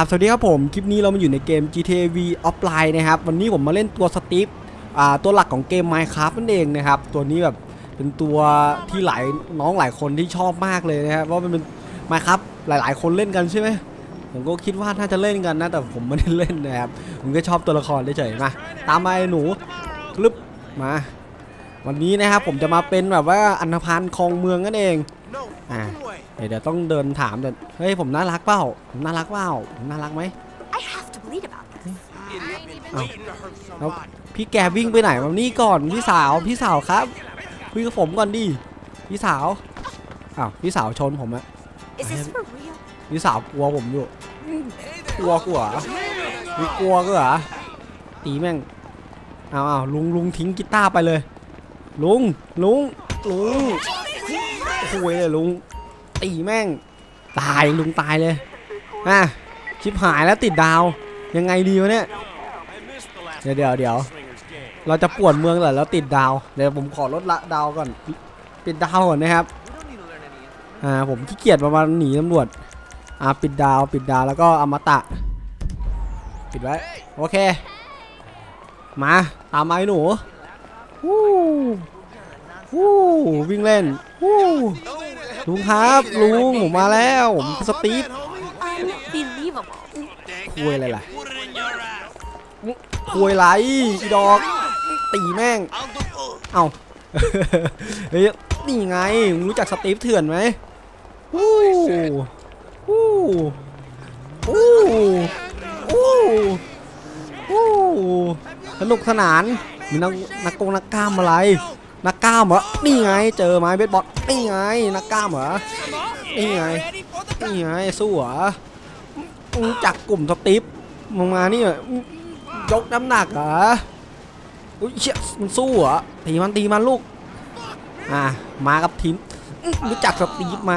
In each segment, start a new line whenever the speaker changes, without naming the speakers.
ครับสวัสดีครับผม คลิปนี้เรามาอยู่ในเกม GTA V Offline นะครับ วันนี้ผมมาเล่นตัวสตีฟตัวหลักของเกม Minecraft นั่นเองนะครับ ตัวนี้แบบเป็นตัวที่หลายน้องหลายคนที่ชอบมากเลยนะครับเพราะมันเป็น Minecraft หลาย ๆ คนเล่นกันใช่ไหมผมก็คิดว่าน่าจะเล่นกันนะ แต่ผมไม่ได้เล่นนะครับ ผมก็ชอบตัวละครเฉยๆมา ตามมาไอ้หนูคลึบมา วันนี้นะครับผมจะมาเป็นแบบว่าอันธพาลคลองเมืองนั่นเอง
No
À.
fucking way.
เดี๋ยวเดี๋ยวต้องเดินถามเดี๋ยวเฮ้ยผมน่ารักเปล่าผมน่ารักปล่าผมน่ารักไหม
I have to bleed about this.
Idiot been
Oh.
waiting to hurt
Nope.
somebody.
พี่แกวิ่งไปไหนมานี่ก่อนพี่สาวพี่สาวครับคุยกับผมก่อนดิพี่สาวอ้าวพี่สาวชนผมอะ
Is this for real?
พี่สาวกลัวผมอยู่กลัวกูเหรอมีกลัวกูเหรอตีแม่งเอาเอาลุงลุงทิ้งกีตาร์ไปเลย ลุงลุงลุง คุยเลยลุงตีแม่ง ตายลุงตายเลยอะชิบหายแล้วติดดาว ยังไงดีวะเนี่ย เดี๋ยวเดี๋ยวเดี๋ยวเราจะปวนเมืองเหรอแล้วติดดาว เดี๋ยวผมขอลดละดาวก่อนปิดดาวก่อนนะครับ อ่าผมขี้เกียจประมาณหนีตำรวจ อ่าปิดดาวปิดดาวแล้วก็อมตะ ปิดไว้ โอเค มา ตามไอ้หนูวู้ วู้วิ่งเล่นวู้ลุงครับลุงผมมาแล้วผมสตีฟคุยอะไรล่ะคุยไรอีดอกตีแม่งเอ้าเฮ้ยนี่ไงมึงรู้จักสตีฟเถื่อนไหมวู้วู้วู้วู้วู้สนุกสนานมีนักนักกงนักกล้ามอะไร นักกล้ามเหรอ นี่ไง เจอไม้เบสบอล นี่ไง นักกล้ามเหรอ นี่ไง นี่ไง สู้เหรอจากกลุ่มสตีฟมึงมานี่ยกน้ำหนักเหรอ อุ้ยเชี่ยมันสู้เหรอ ตีมันตีมันลูก อะ มากับทีมรู้จักสตีฟไหม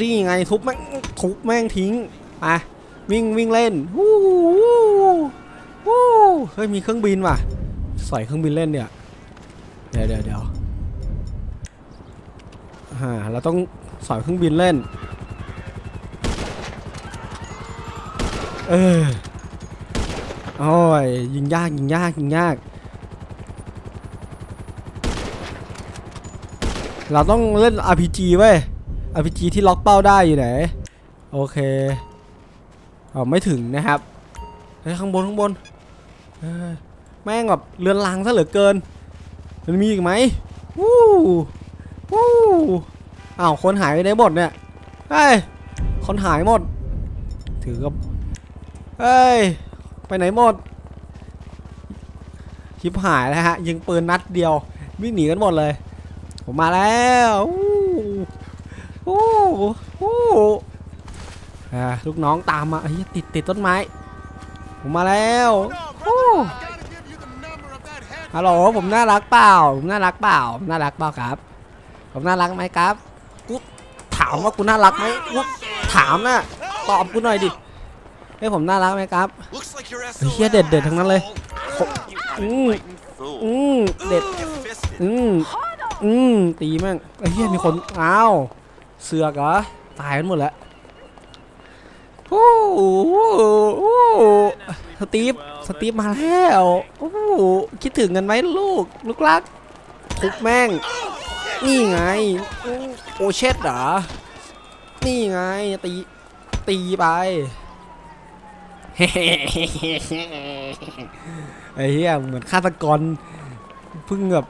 นี่ไงทุบแม่งทุบแม่งทิ้งไปวิ่งวิ่งเล่นวู้วู้วู้เฮ้ยมีเครื่องบินว่ะ ใสอยเครื่องบินเล่นเนี่ย เดี๋ยวเดี๋ยวเดี๋ยวอ่าเราต้องสอยเครื่องบินเล่น เออโอ้ยยิงยากยิงยากยิงยาก เราต้องเล่น RPG เว้ย RPG ที่ล็อกเป้าได้อยู่ไหน โอเคเอาไม่ถึงนะครับเฮ้ยข้างบนข้างบนแม่งแบบเรือนรังซะเหลือเกิน มันมีอีกไหมวู้วู้อ้าวคนหายไปไหนหมดเนี่ยเฮ้ยคนหายหมด ถือกับเฮ้ยไปไหนหมดชิบหายแล้วฮะยิงปืนนัดเดียววิ่งหนีกันหมดเลย ผมมาแล้ววู้วู้วู้ลูกน้องตามมาเฮ้ยติดติดต้นไม้ ผมมาแล้ววู้ ฮัลโหลผมน่ารักเปล่าผมน่ารักเปล่าผมน่ารักเปล่าครับ ผมน่ารักไหมครับกูถามว่ากูน่ารักไหมกูถามนะตอบกูหน่อยดิเฮ้ยผมน่ารักไหมครับเฮียเด็ดเด็ดทั้งนั้นเลยอืมอืมเด็ดอืมอืมตีแม่งเหี้ยมีคนอ้าวเสือกเหรอตายกันหมดแล้วโอ้โหสตีฟ สตีฟมาแล้วโอ้โหคิดถึงกันไหมลูก ลูกรักทุบแม่ง นี่ไง โอเช็ดเหรอ นี่ไง ตี ตีไปไอ้เหี้ยเหมือนฆาตกรเพิ่งแบบ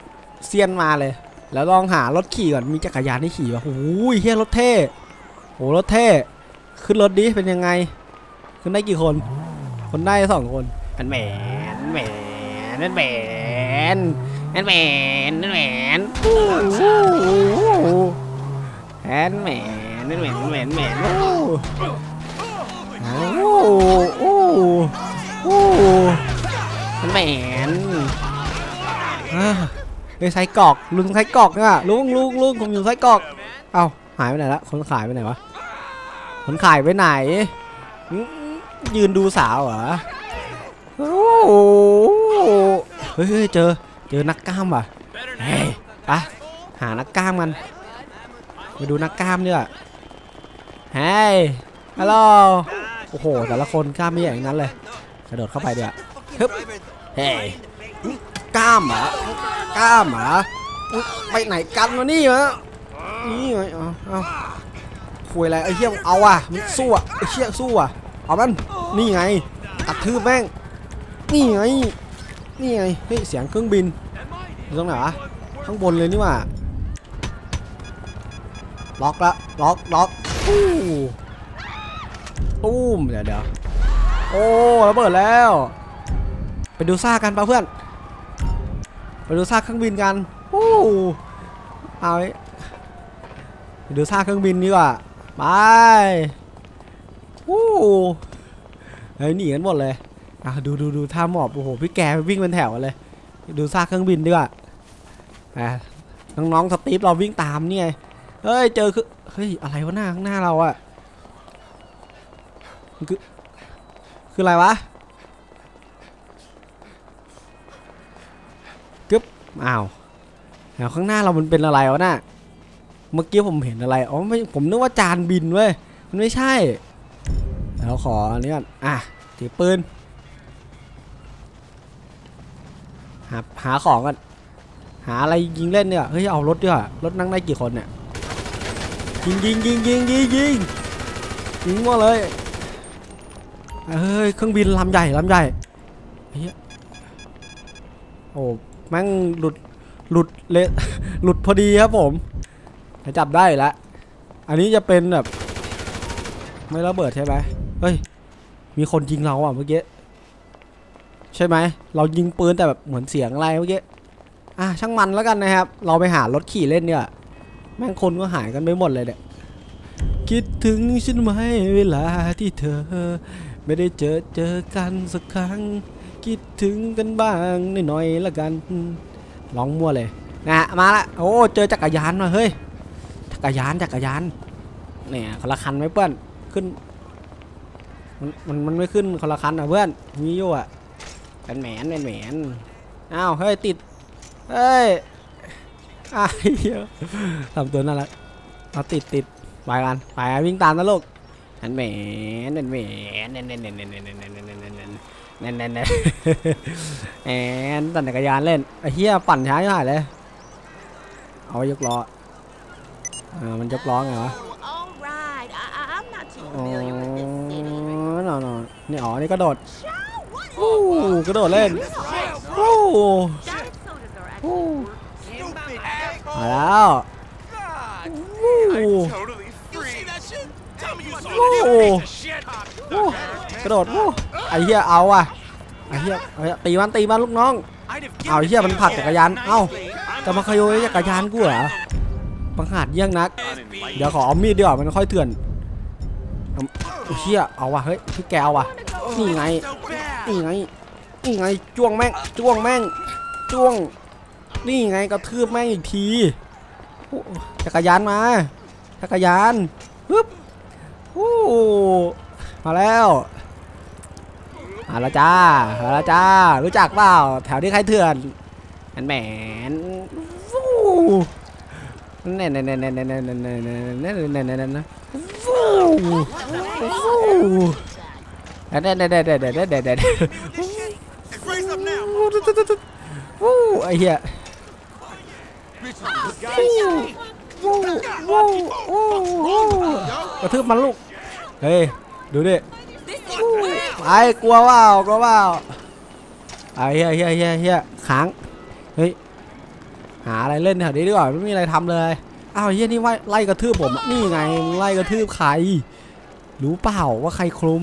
เซียนมาเลย แล้วลองหารถขี่ก่อน มีจักรยานให้ขี่วะโอ้ยเฮียรถเท่โหรถเท่ ขึ้นรถดิ เป็นยังไง ขึ้นได้กี่คน คนได้สองคน อันแหมนแหมนนั่นแหมนนั่นแหมนนั่นแหมนอู้หูแอนแหมนนั่นแหมนแหมนแหมนโอ้โหโอ้โหโอ้โหนั่นแหมนอ่าเฮ้ยไส้กรอกลุงไส้กรอกเนี่ยลุงลุงลุงผมอยู่ไส้กรอกเอ้าหายไปไหนละคนขายไปไหนวะคนขายไปไหนยืนดูสาวเหรอ โอ้โหเฮ้ยเจอเจอนักกล้ามว่ะเฮ้ยไปหานักกล้ามกันมาดูนักกล้ามเนี่ยเฮ้ยฮัลโหลโอ้โหแต่ละคนกล้ามไม่ใหญ่อย่างนั้นเลยกระโดดเข้าไปเดี๋ยวฮึบเฮ้ยกล้ามเหรอกล้ามเหรอไปไหนกันวะนี่วะนี่ไงเอาเอาคุยอะไรไอ้เหี้ยเอาอะมันสู้อะไอ้เหี้ยสู้อะเอามันนี่ไงกระทืบแม่ง นี่ไง นี่ไง เฮ้ย เสียงเครื่องบินตรงไหนวะ ข้างบนเลยนี่ว่า ล็อกละ ล็อกล็อกตู้ตู้มเดี๋ยวเดี๋ยวโอ้ระเบิดแล้ว ไปดูซ่ากันปะเพื่อน ไปดูซากเครื่องบินกันวู้เอาไปดูซากเครื่องบินดีกว่า ไปวู้เฮ้ยหนีกันหมดเลย อะดูดูดูท่าหมอบโอ้โหพี่แกวิ่งเป็นแถวเลย ดูซากเครื่องบินดีกว่าอะน้องๆสตีฟเราวิ่งตามนี่ไงเฮ้ยเจอคือเฮ้ยอะไรวะหน้าข้างหน้าเราอะคือคืออะไรวะอ้าวแถวข้างหน้าเรามันเป็นอะไรวะน่ะเมื่อกี้ผมเห็นอะไรอ๋อไม่ผมนึกว่าจานบินเว้ยมันไม่ใช่แล้วขออันนี้ก่อนอะถือปืน หาหาของก่อนหาอะไรยิงเล่นเนี่ยเฮ้ยเอารถดีกว่ารถนั่งได้กี่คนเนี่ยยิงยิงยิงยิงยิงยิงยิงมาเลยเฮ้ยเครื่องบินลำใหญ่ลำใหญ่เฮ้ยโอ้แม่งหลุดหลุดเละหลุดพอดีครับผมจับได้แล้วอันนี้จะเป็นแบบไม่ระเบิดใช่ไหมเฮ้ยมีคนยิงเราอะเมื่อกี้ ใช่ไหมเรายิงปืนแต่แบบเหมือนเสียงอะไรเมื่อกี้อะช่างมันแล้วกันนะครับ เราไปหารถขี่เล่นเนี่ยแม่งคนก็หายกันไปหมดเลยเนี่ยคิดถึงฉันไหมเวลาที่เธอ ไม่ได้เจอเจอกันสักครั้ง คิดถึงกันบ้างหน่อยๆละกันร้องมั่วเลยนะมาละโอ้เจอจักรยานมาเฮ้ยจักรยานจักรยานเนี่ยคนละคันไหมเพื่อนขึ้นมันมันมันไม่ขึ้นคนละคันอะเพื่อนมีอยู่อะ เป็นแหมนเป็นแหมนอ้าว เฮ้ย ติด เฮ้ยอ้าวเหี้ยทำตัวน่ารักเอาติดติดไปกันไปวิ่งตามนะลูกเป็นแหมนเป็นแหมนเน่นเน่นเน่นเน่นเน่นเน่นเน่นเน่นเน่นเน่นแน่นแน่นแน่นแอนปั่นจักรยานเล่นไอ้เหี้ยปั่นช้าหน่อยเลยเอาไว้ยกล้ออ่ามันยกล้อไงวะ
Oh, all right. I, I, I'm not too
อ๋อ
familiar with this city.
นอนนนี่อ๋อนี่กระโดด
Ciao, what?
วู้กระโดดเล่นวู้
Diet sodas are actually
Ooh.
worth
มา แล้ววู้
Totally free. See that shit? Tell me you saw
Ooh.
this. Shit.
วู้กระโดดวู้ไอ้เหี้ยเอาอะไอ้เหี้ยเอเหี้ยตีมันตีมันลูกน้องเอา
given
เหี้ยมันผลักจักรยานเอ้าจะมาขโยยจักรยานกูเหรอบังอาจเยี่ยงนัก เดี๋ยวขอเอามีดดีกว่ามันค่อยเถื่อนเอาไอ้เชี่ยเอาว่ะเฮ้ยพี่แกเอาว่ะนี่ไง นี่ไง นี่ไงจ้วงแม่งจ้วงแม่งจ้วง นี่ไงกระทืบแม่งอีกทีจักรยานมา จักรยานฮึบฮู้มาแล้วมาแล้วจ้ามาแล้วจ้า รู้จักเปล่า แถวนี้ใครเถื่อนแมนแหมนฟู้เน่เน่เน่เน่เน่เน่เน่เน่เน่เน่เน่เน่เน่เน่ฟู้ฟู้เน่เน่เน่เน่เน่เน่เน่เน่เน่
Raise up now.
วู้ไอ้เหี้ยวู้วู้วู้วู้กระทืบมันลูก เฮ้ย ดูดิไอ้กลัวเปล่ากลัวเปล่าไอ้เหี้ยเหี้ยเหี้ยเหี้ยค้างเฮ้ย หาอะไรเล่นแถวนี้ดีกว่า ไม่มีอะไรทำเลย อ้าวเหี้ยนี่ไล่ไล่กระทืบผม นี่ไงมึงไล่กระทืบใคร รู้เปล่าว่าใครคลุม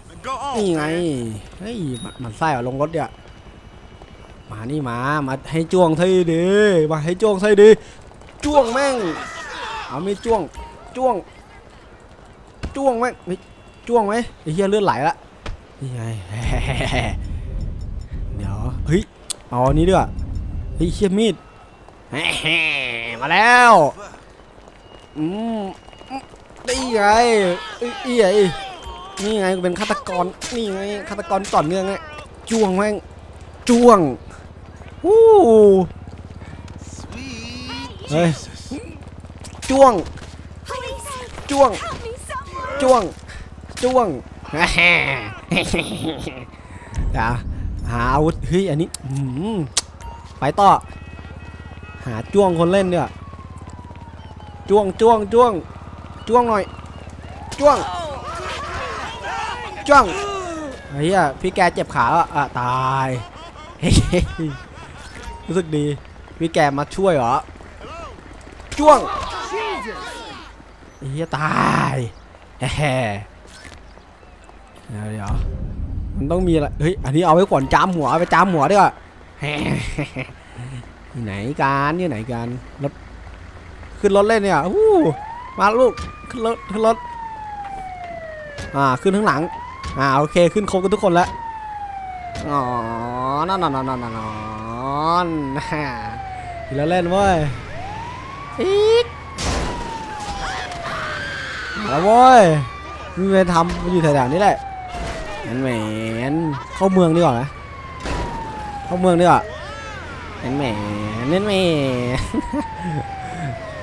นี่ไง เฮ้ยมันมันไส้เหรอลงรถเดี๋ยมานี่มา มาให้จ้วงใส่ดี มาให้จ้วงใส่ดี จ้วงแม่ง เอาไม่จ้วง จ้วง จ้วงแม่งเฮ้ยจ้วงไหมไอ้เหี้ยเลือดไหลละ นี่ไง เดี๋ยว เฮ้ย เอาอันนี้ด้วยเฮ้ยเชี่ยมีดมาแล้วอืมนี่ไงเอ้ยเอ้ย นี่ไงกูเป็นฆาตกร นี่ไงฆาตกรต่อเนื่องไงจ้วงแม่งจ้วงวู้
Sweet
Hey.
Jesus.
จ้วง
Police!
จ้วง
Help me, someone!
จ้วงจ้วงเดี๋ยวหาอาวุธเฮ้ยอันนี้อื้อหือไปต่อ หาจ้วงคนเล่นเนี่ยจ้วงจ้วงจ้วงจ้วงหน่อยจ้วง จ้วงเหี้ยพี่แกเจ็บขาอะตายรู้สึกดีพี่แกมาช่วยเหรอจ้วงเหี้ยตายแฮ่เดี๋ยวมันต้องมีอะไรเฮ้ยอันนี้เอาไว้ก่อนจามหัวเอาไปจามหัวดีกว่าแฮ่อยู่ไหนกันอยู่ไหนกันรถขึ้นรถเล่นเนี่ยอู้มาลูกขึ้นรถขึ้นรถอ่าขึ้นข้างหลัง อ่าโอเคขึ้นครบกันทุกคนแล้วอ๋อนั่นนั่นนั่นนั่นนั่นฮ่าขี่รถเล่นเว้ยอีกแล้วเว้ยมีเวรทำมันอยู่แถวๆนี้แหละงั้นแหมนเข้าเมืองดีกว่าไหมเข้าเมืองดีกว่างั้นแหมนเล่นแหม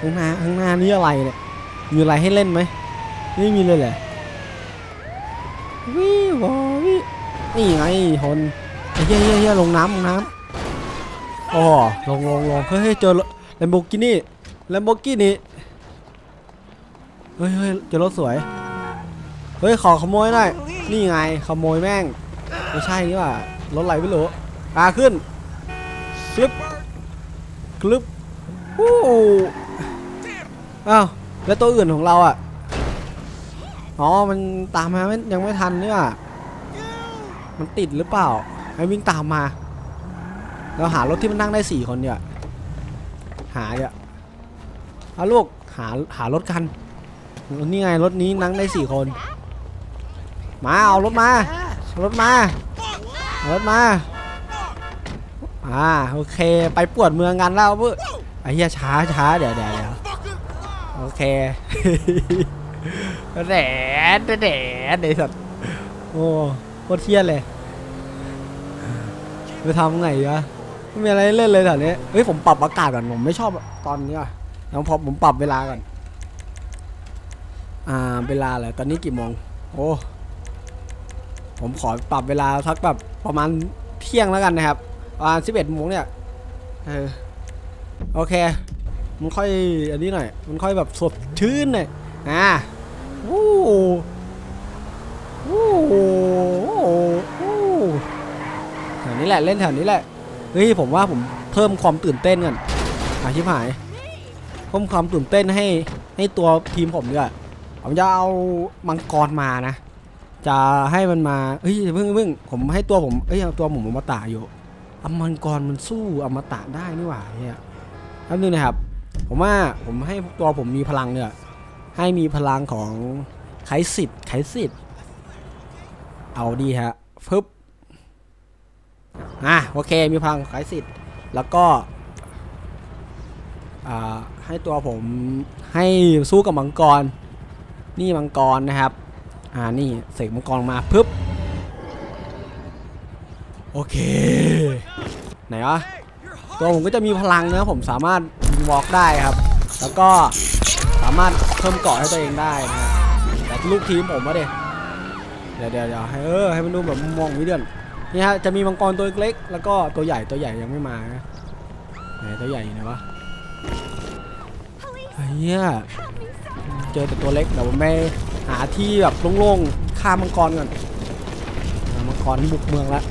ข้างหน้าข้างหน้านี่อะไรเนี่ยมีอะไรให้เล่นไหมไม่มีเลยแหละ วิวอวินี่ไงทนไอ้เหี้ยเหี้ยเฮ้ยลงน้ำลงน้ำอ๋อลงลงลงเฮ้ยเจอแลมโบกินี่แลมโบกินี่เฮ้ยเฮ้ยเจอรถสวย เฮ้ย ขอขโมยหน่อยนี่ไงขโมยแม่ง ไม่ใช่นี่ว่ารถอะไรไม่รู้อ่าขึ้นคลึบคลึบวู้อ้าวแล้วตัวอื่นของเราอะ อ๋อ มันตามมาไม่ยังไม่ทันเนี่หว่ามันติดหรือเปล่า ให้วิ่งตามมา เราหารถที่มันนั่งได้สี่คนเนี่ยหาเนี่ยเอาลูกหาหารถกัน นี่ไงรถนี้นั่งได้สี่คน มาเอารถมา รถมา รถมา อ่าโอเคไปปวดเมืองกันแล้วเพื่อไอ้เหี้ยช้าช้าเดี๋ยวเดี๋ยวโอเค แดดแดดไอสัตว์โอ้โคตรเทียนเลยไปทำไงวะไม่มีอะไรเล่นเลยแถวนี้เฮ้ยผมปรับอากาศก่อนผมไม่ชอบตอนนี้อะแล้วพอผมปรับเวลาก่อน อ่าเวลาอะไรตอนนี้กี่โมงโอ้ผมขอปรับเวลาสักแบบประมาณเที่ยงแล้วกันนะครับประมาณสิบเอ็ดโมงเนี่ยเออโอเค มันค่อยอันนี้หน่อย มันค่อยแบบสดชื่นหน่อยอ่า วู้วู้วู้แถวนี้แหละเล่นแถวนี้แหละเฮ้ยผมว่าผมเพิ่มความตื่นเต้นกันอาชิบหายเพิ่มความตื่นเต้นให้ให้ตัวทีมผมดีกว่าผมจะเอามังกรมานะ จะให้มันมาเฮ้ยเพิ่งเพิ่งผมให้ตัวผมเอ้ยเอตัวผมอมตะอยู่อมังกรมันสู้อมตะได้นี่หว่าเนี่ยแป๊บนึงนะครับ ผมว่าผมให้ตัวผมมีพลังเนี่ย ให้มีพลังของไคสิทธิ์ไคสิทธิ์เอาดีฮะฟึบอะโอเคมีพลังไคสิทธิ์แล้วก็อ่าให้ตัวผมให้สู้กับมังกร นี่มังกรนะครับ อ่านี่เสกมังกรมาปึ๊บโอเค ไหนวะตัวผมก็จะมีพลังนะผมสามารถวอล์กได้ครับ แล้วก็ามารถเพิ่มเกาะให้ตัวเองได้นะครับแต่ลูกทีมผมวะเดเดี๋ยวเดี๋ยวเดี๋ยวให้เออให้มันดูแบบมองวิเดียนนี่ฮะจะมีมังกรตัวเล็กแล้วก็ตัวใหญ่ตัวใหญ่ยังไม่มานะไหนตัวใหญ่อยู่ไหนวะเฮียเจอแต่ตัวเล็กเดี๋ยวผมไปหาที่แบบโล่งๆฆ่ามังกรก่อนมังกรบุกเมืองแล้ว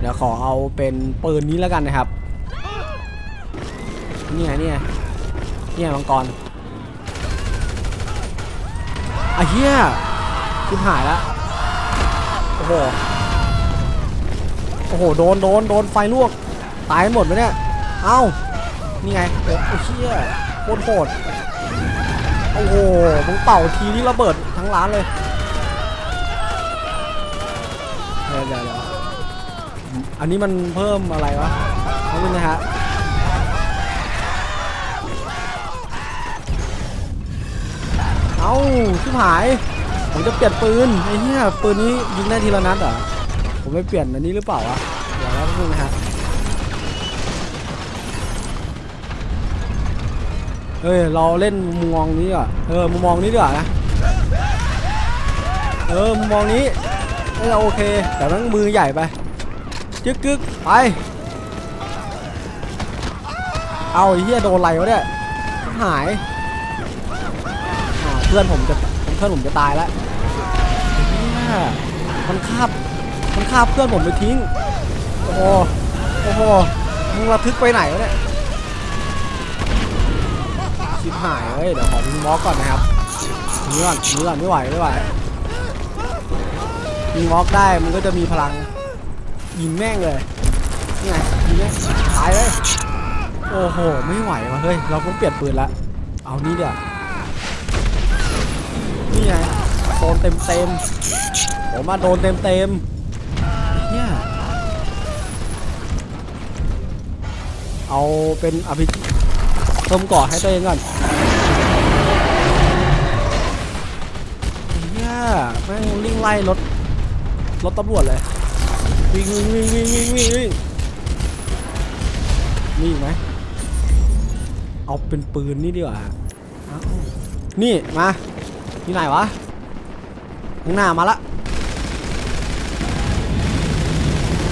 เดี๋ยวขอเอาเป็นปืนนี้แล้วกันนะครับนี่ไงนี่ไงนี่ไงมังกร ไอะเฮียชิบหายแล้วโอ้โหโอ้โหโดนโดนโดนไฟลวกตายหมดไหมเนี่ยเอ้านี่ไงโอ้เฮียโคตรโหดโอ้โหมึงเป่าทีนี่ระเบิดทั้งร้านเลยเดี๋ยวเดี๋ยวอันนี้มันเพิ่มอะไรวะนี่นะฮะ เอ้าชิบหาย ผมจะเปลี่ยนปืน ไอ้เหี้ยปืนนี้ยิงได้ทีละนัดเหรอ ผมไม่เปลี่ยนอันนี้หรือเปล่าวะเดี๋ยวแล้วนึงนะฮะเฮ้ย เราเล่นมุมมองนี้อะเออ มุมมองนี้ดีกว่านะ เออ มุมมองนี้ให้เราโอเค แต่มันมือใหญ่ไป จึ๊กกึ๊กไป เอาไอ้เหี้ยโดนอะไรวะเนี่ย หาย เพื่อนผมจะเพื่อนผมจะตายแล้วมันคาบมันคาบเพื่อนผมไปทิ้ง โอ้โหโอ้โหมึงระทึกไปไหนวะเนี่ยชิบหายเฮ้ยเดี๋ยวขอวิงวอล์กก่อนนะครับหนีก่อนนีก่อนไม่ไหวไม่ไหววิงวอล์กได้มันก็จะมีพลังยิงแม่งเลยนี่ไงยิงแม่งตายเลยโอ้โห ไม่ไหวว่ะเฮ้ย เราต้องเปลี่ยนปืนละ เอานี่เดี๋ยว นี่ไงโดนเต็มเต็มผมมาโดนเต็มเต็มเนี่ยเอาเป็นอภิเพิ่มก่อให้ตัวเองก่อนเนี่ยแม่งวิ่งไล่รถรถตำรวจเลยวิ่งวิ่งวิ่งวิ่งวิ่งวิ่งมีอีกไหมเอาเป็นปืนนี่ดีกว่านี่มา ที่ไหนวะข้างหน้ามาละ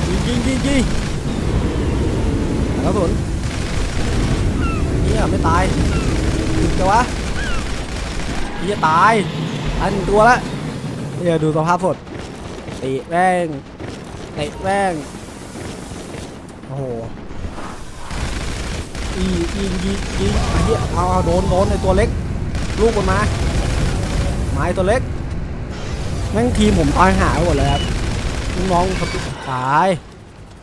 ยิงยิงยิงยิงแล้วสนเนี่ยไม่ตายถึงจะวะเฮียตายตายหนึ่งตัวละเนี่ยดูสภาพสดตีแม่งเตะแม่งโอ้โหอียิงยิงยิงไอ้เหี้ยเอาเอาโดนโดนในตัวเล็กลูกมันมา ไม้ตัวเล็กแม่งทีมผมตายหายหมดเลยครับลูกน้องเขาตาย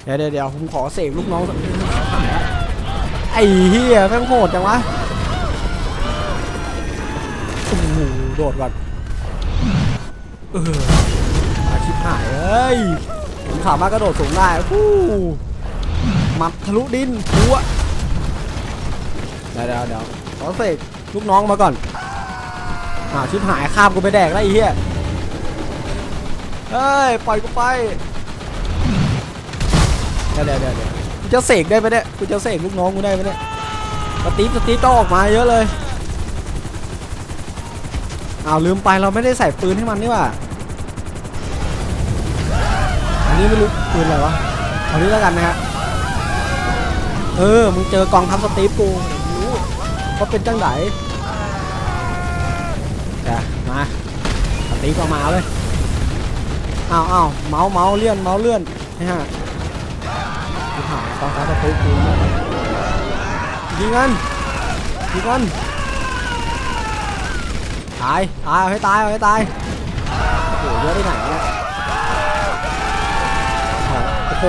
เดี๋ยวเดี๋ยวเดี๋ยวผมขอเสกลูกน้องไอ้เฮียแม่งโหดจังวะโอ้โหโดดก่อนเอออาชิบหายเอ้ยผมสามารถกระโดดสูงได้ฟู้มัดทะลุดินหัวเดี๋ยวเดี๋ยวเดี๋ยวขอเสกลูกน้องมาก่อน อ้าวชิบหายข้ามกูไปแดกแล้วไอ้เหี้ยเฮ้ยปล่อยกูไปเดี๋ยวเดี๋ยวเดี๋ยวกูจะเสกได้ไหมเนี่ยกูจะเสกลูกน้องกูได้ไหมเนี่ยสตีฟสตีฟต้องออกมาเยอะเลยอ้าวลืมไปเราไม่ได้ใส่ปืนให้มันนี่ว่าอันนี้ไม่รู้ปืนอะไรวะเอานี้แล้วกันนะฮะเออมึงเจอกองทัพสตีฟกูเดี๋ยวรู้ว่าเป็นจังไหน มาสตีก็มาเลยอ้าวอ้าวเมาส์เมาส์เลื่อนเมาส์เลื่อนนี่ฮะดูหาตอนเขาสตีกูยิงกันยิงกันตายตายเอาให้ตายเอาให้ตายโอ้โหเยอะได้ไหนเนี่ยโอ้โห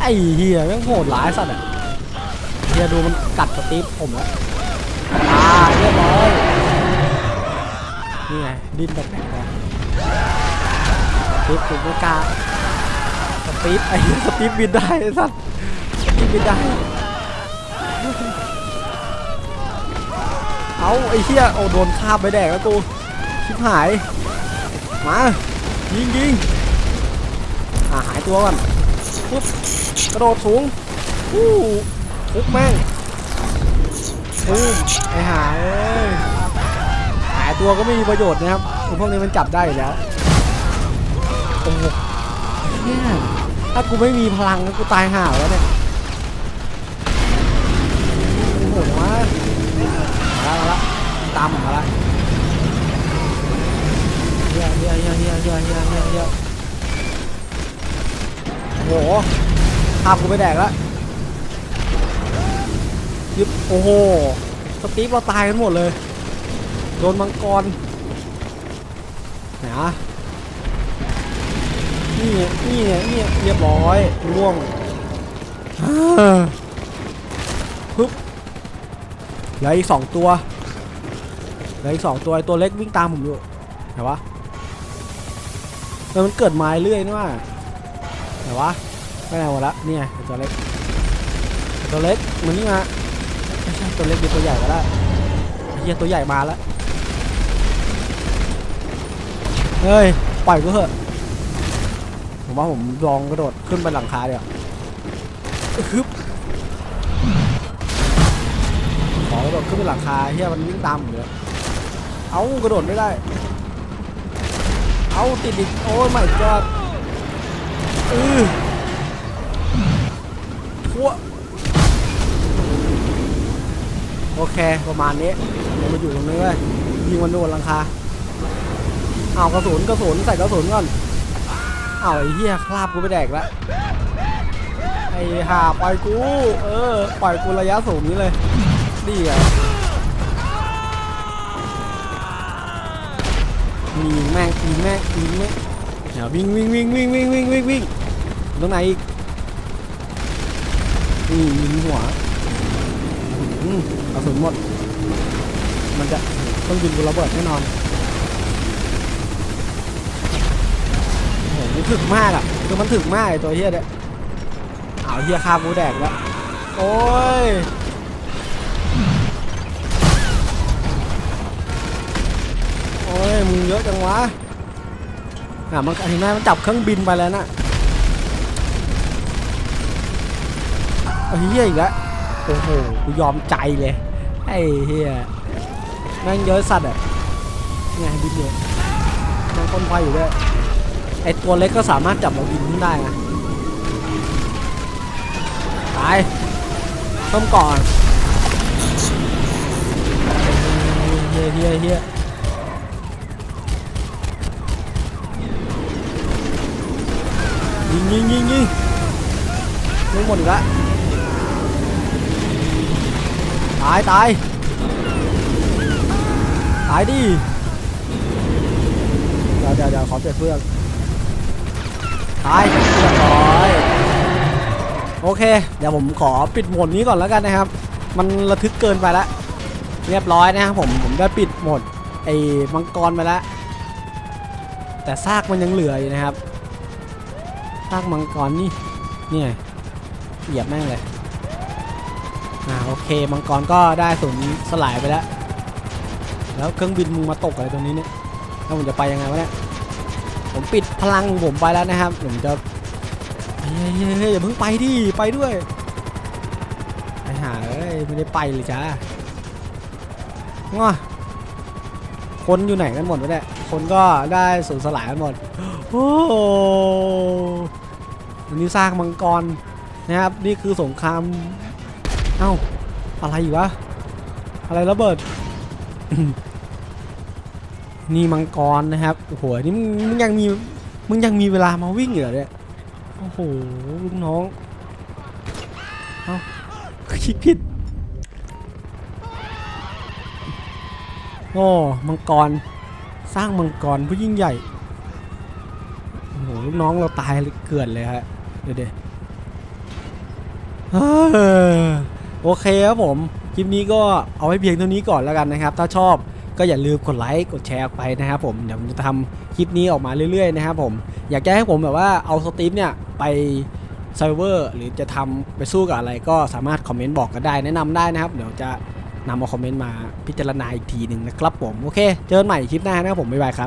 ไอ้เฮียแม่งโหดหลายสัตว์อะเฮียดูมันกัดสตีฟผมแล้วตายเรียบร้อย นี่ไงดิ้นแปลกๆไปสตีฟกูไม่กล้าสตีฟไอ้เหี้ยสตีฟบินได้ไอ้สัสสตีฟบินได้ เอาไอ้เหี้ยเอาโดนคาบไปแดกแล้วกูชิบหาย มา ยิงยิงอ่าหายตัวก่อนปุ๊บกระโดดสูงอู้ปุ๊บแม่งอู้ไอ้หายเอ้ยหาย ตัวก็ไม่มีประโยชน์นะครับไอ้พวกนี้มันจับได้อยู่แล้วโอ้โหเนี่ยถ้ากูไม่มีพลังกูตายห่าแล้วเนี่ยโอ้โหมามาล้วมาล้วตามมาแล้วเฮียเฮียเฮียเฮียเฮียเฮียเฮียเฮียโอ้โหภาพกูไปแดกแล้วยึบโอ้โหสตีฟเราตายกันหมดเลย โดนมังกรไหนะนี่นี่นี่เรียบร้อยร่วงปึ๊บเหลืออีกสองตัวเหลืออีกสองตัวไอตัวเล็กวิ่งตามผมอยู่เห็นปะแต่มันเกิดไม้เรื่อยนี่ว่าไหนวะไปไหนหมดละเนี่ยไอ้ตัวเล็กตัวเล็กมันนี่มาไม่ใช่ตัวเล็กเดี๋ยวตัวใหญ่ก็ได้เฮียตัวใหญ่มาแล้ว เฮ้ย ปล่อยกูเถอะ ผมว่าผมลองกระโดดขึ้นไปหลังคาเดี๋ยวฮึบขอกระโดดขึ้นไปหลังคาเฮียมันวิ่งตามผมเลยเอากระโดดไม่ได้ เอาติดอีกโอ้ยไม่ก็เออทั่วโอเค ประมาณนี้เดี๋ยวมาอยู่ตรงนี้เว้ยยิงมันโดนหลังคา เอาวกระสุนกระสุนใส่กระสุนก่อนเอาวไอ้เหี้ยคราบกูไปแดกแล้วไอ้ห่าปล่อยกูเออปล่อยกูระยะสูงนี้เลยดีอะยิงแม่งยิงแม่งยิงแม่งเดี๋ยววิ่งวิ่งวิ่งวิ่งวิ่งวิ่งวิ่งวิ่งตรงไหนอีกนี่ยิงหัวอืมกระสุนหมด มันจะต้องยิงกูระเบิดแน่นอนโอ้โห มันถึกมากอะคือมันถึกมากไอตัวเฮียเนี่ยเอาเฮียคาบกูแดกแล้วโอ้ยโอ้ยมึงเยอะจังวะอะมันเห็นไหมมันจับเครื่องบินไปแล้วน่ะเฮียอีกแล้วโอ้โหกูยอมใจเลยไอ้เฮียแม่งเยอะสัตว์อะไงบินเยอะม่งคนไฟอยู่ด้วย ไอตัวเล็กก็สามารถจับเราบินขึ้นได้นะตายเพิ่มก่อนเฮียเฮียเฮียยิงยิงยิงยิงยิงหมดอีกล้วตายตายตายดิเดี๋ยวเดี๋ยวเดี๋ยวขอเปลี่ยนเพื่อน ตายเรียบร้อยโอเค เดี๋ยวผมขอปิดโหมดนี้ก่อนแล้วกันนะครับ มันระทึกเกินไปแล้วเรียบร้อยนะครับผมผมได้ปิดโหมดไอ้มังกรไปแล้วแต่ซากมันยังเหลืออยู่นะครับซากมังกรนี่เนี่ยเหยียบแม่งเลยอ่าโอเคมังกรก็ได้สูญสลายไปแล้ว แล้วเครื่องบินมึงมาตกอะไรตรงนี้เนี่ยแล้วผมจะไปยังไงวะเนี่ย ผมปิดพลังผมไปแล้วนะครับ ผมจะเฮ้ยอย่าเพิ่งไปดิไปด้วยไปหาเอ้ยไม่ได้ไปเลยจ้าง้อคนอยู่ไหนกันหมดวะเนี่ยคนก็ได้สูญสลายกันหมดโอ้โหอันนี้สร้างมังกรนะครับนี่คือสงครามเอ้าอะไรอยู่วะอะไรระเบิด นี่มังกรนะครับโอ้โหนี่มึงยังมีมึงยังมีเวลามาวิ่งเหรอเนี่ยโอ้โหลูกน้องเอ้าคลิกผิดโอ้มังกรสร้างมังกรผู้ยิ่งใหญ่โอ้โหลูกน้องเราตายเกลื่อนเลยฮะเดี๋ยวเดี๋ยวเออโอเคครับผมคลิปนี้ก็เอาไว้เพียงเท่านี้ก่อนแล้วกันนะครับ ถ้าชอบ ก็อย่าลืมกดไลค์กดแชร์ออกไปนะครับผมเดี๋ยวผมจะทำคลิปนี้ออกมาเรื่อยๆนะครับผมอยากจะให้ผมแบบว่าเอาสตรีมเนี่ยไปเซิร์ฟเวอร์หรือจะทำไปสู้กับอะไรก็สามารถคอมเมนต์บอกกันได้แนะนำได้นะครับ เดี๋ยวจะนำเอาคอมเมนต์มาพิจารณาอีกทีหนึ่งนะครับผม โอเค เจอกันใหม่คลิปหน้านะครับผม บ๊ายบายครับ